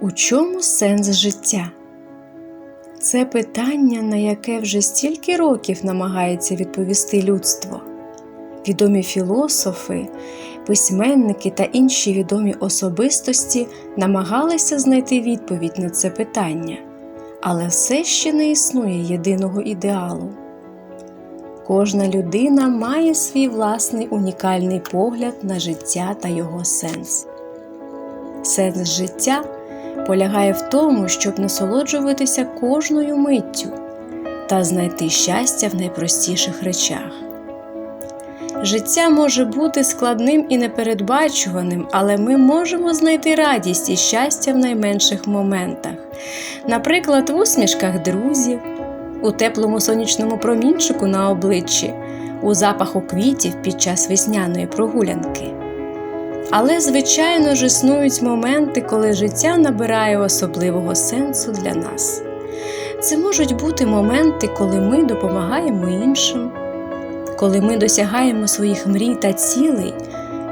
У чому сенс життя? Це питання, на яке вже стільки років намагається відповісти людство. Відомі філософи, письменники та інші відомі особистості намагалися знайти відповідь на це питання, але все ще не існує єдиного ідеалу. Кожна людина має свій власний унікальний погляд на життя та його сенс. Сенс життя полягає в тому, щоб насолоджуватися кожною миттю та знайти щастя в найпростіших речах. Життя може бути складним і непередбачуваним, але ми можемо знайти радість і щастя в найменших моментах, наприклад, в усмішках друзів, у теплому сонячному промінчику на обличчі, у запаху квітів під час весняної прогулянки. Але, звичайно ж, існують моменти, коли життя набирає особливого сенсу для нас. Це можуть бути моменти, коли ми допомагаємо іншим, коли ми досягаємо своїх мрій та цілей,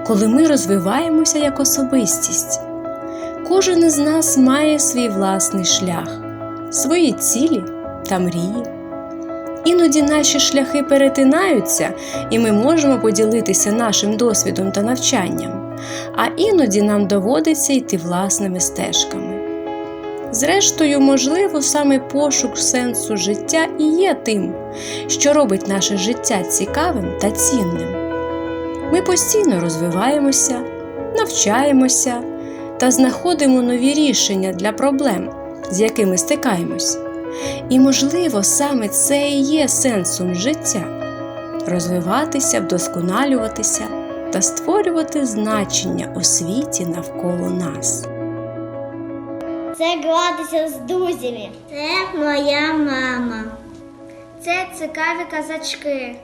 коли ми розвиваємося як особистість. Кожен із нас має свій власний шлях, свої цілі та мрії. Іноді наші шляхи перетинаються, і ми можемо поділитися нашим досвідом та навчанням, а іноді нам доводиться йти власними стежками. Зрештою, можливо, саме пошук сенсу життя і є тим, що робить наше життя цікавим та цінним. Ми постійно розвиваємося, навчаємося та знаходимо нові рішення для проблем, з якими стикаємось. І, можливо, саме це і є сенсом життя розвиватися, вдосконалюватися та створювати значення у світі навколо нас. Це гратися з друзями. Це моя мама. Це цікаві казачки.